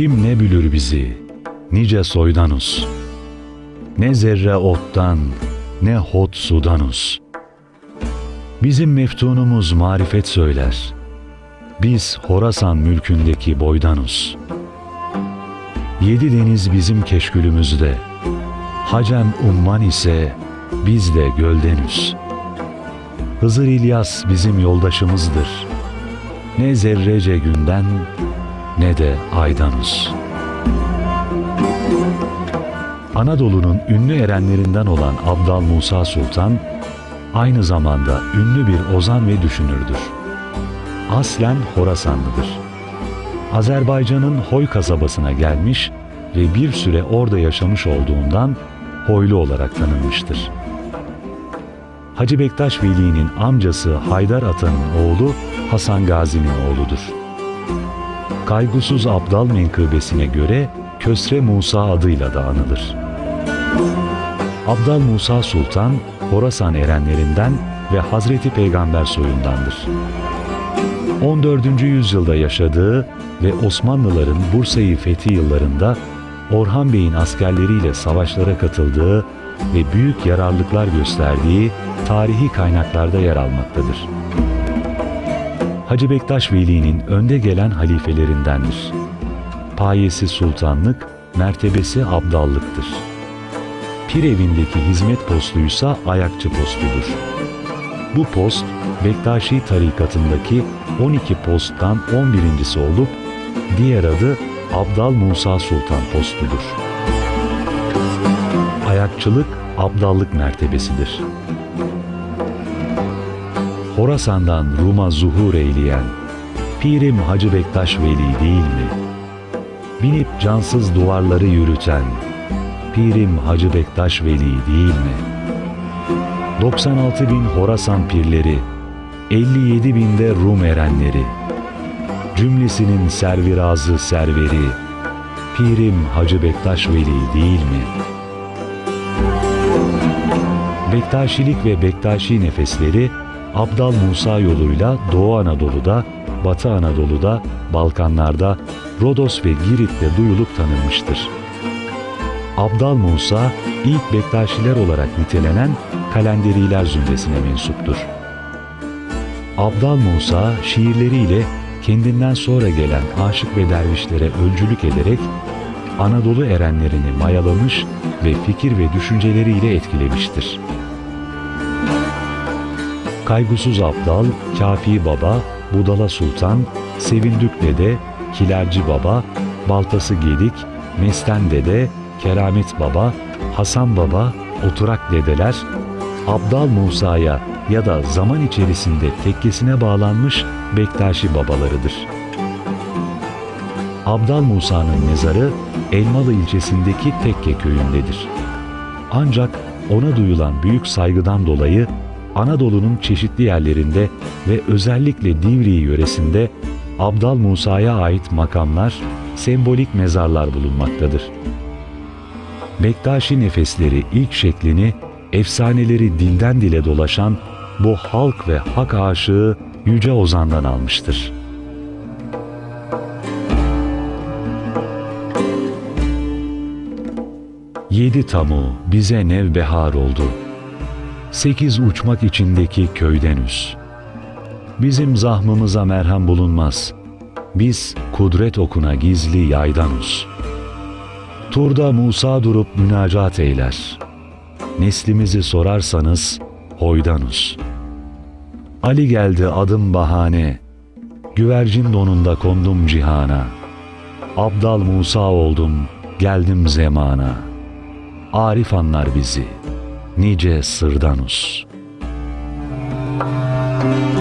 Kim ne bülür bizi, nice soydanus. Ne zerre ottan, ne hot sudanus. Bizim meftunumuz marifet söyler. Biz Horasan mülkündeki boydanus. Yedi deniz bizim keşkülümüzde. Hacem umman ise biz de göldenüz. Hızır İlyas bizim yoldaşımızdır. Ne zerrece günden ne de aydanus. Anadolu'nun ünlü erenlerinden olan Abdal Musa Sultan, aynı zamanda ünlü bir ozan ve düşünürdür. Aslen Horasanlıdır. Azerbaycan'ın Hoy kasabasına gelmiş ve bir süre orada yaşamış olduğundan Hoylu olarak tanınmıştır. Hacı Bektaş Veli'nin amcası Haydar Ata'nın oğlu Hasan Gazi'nin oğludur. Kaygusuz Abdal menkıbesine göre Kösre Musa adıyla da anılır. Abdal Musa Sultan, Horasan erenlerinden ve Hazreti Peygamber soyundandır. 14. yüzyılda yaşadığı ve Osmanlıların Bursa'yı fethi yıllarında Orhan Bey'in askerleriyle savaşlara katıldığı ve büyük yararlıklar gösterdiği tarihi kaynaklarda yer almaktadır. Hacı Bektaş Veli'nin önde gelen halifelerindendir. Payesi sultanlık, mertebesi abdallıktır. Pir evindeki hizmet postuysa ayakçı postudur. Bu post, Bektaşi tarikatındaki 12 posttan 11.si olup, diğer adı Abdal Musa Sultan postudur. Ayakçılık, abdallık mertebesidir. Horasan'dan Rum'a zuhur eyleyen Pirim Hacı Bektaş Veli değil mi? Binip cansız duvarları yürüten Pirim Hacı Bektaş Veli değil mi? 96 bin Horasan pirleri, 57 binde Rum erenleri, cümlesinin servirazı serveri, Pirim Hacı Bektaş Veli değil mi? Bektaşilik ve Bektaşi nefesleri Abdal Musa yoluyla Doğu Anadolu'da, Batı Anadolu'da, Balkanlarda, Rodos ve Girit'te duyulup tanınmıştır. Abdal Musa, ilk Bektaşiler olarak nitelenen Kalenderiler zümresine mensuptur. Abdal Musa, şiirleriyle kendinden sonra gelen aşık ve dervişlere öncülük ederek Anadolu erenlerini mayalamış ve fikir ve düşünceleriyle etkilemiştir. Kaygusuz Abdal, Kafi Baba, Budala Sultan, Sevindük Dede, Kilerci Baba, Baltası Gedik, Mesten Dede, Keramet Baba, Hasan Baba, Oturak Dedeler, Abdal Musa'ya ya da zaman içerisinde tekkesine bağlanmış Bektaşi babalarıdır. Abdal Musa'nın mezarı Elmalı ilçesindeki Tekke köyündedir. Ancak ona duyulan büyük saygıdan dolayı Anadolu'nun çeşitli yerlerinde ve özellikle Divriği yöresinde Abdal Musa'ya ait makamlar, sembolik mezarlar bulunmaktadır. Bektaşi nefesleri ilk şeklini, efsaneleri dilden dile dolaşan bu halk ve hak aşığı Yüce Ozan'dan almıştır. Yedi tamu bize nevbehar oldu. Sekiz uçmak içindeki köydenüz. Bizim zahmımıza merhem bulunmaz. Biz kudret okuna gizli yaydanuz. Turda Musa durup münacat eyler. Neslimizi sorarsanız hoydanuz. Ali geldi adım bahane. Güvercin donunda kondum cihana. Abdal Musa oldum, geldim zemana. Arif anlar bizi, nice sırdanus. Müzik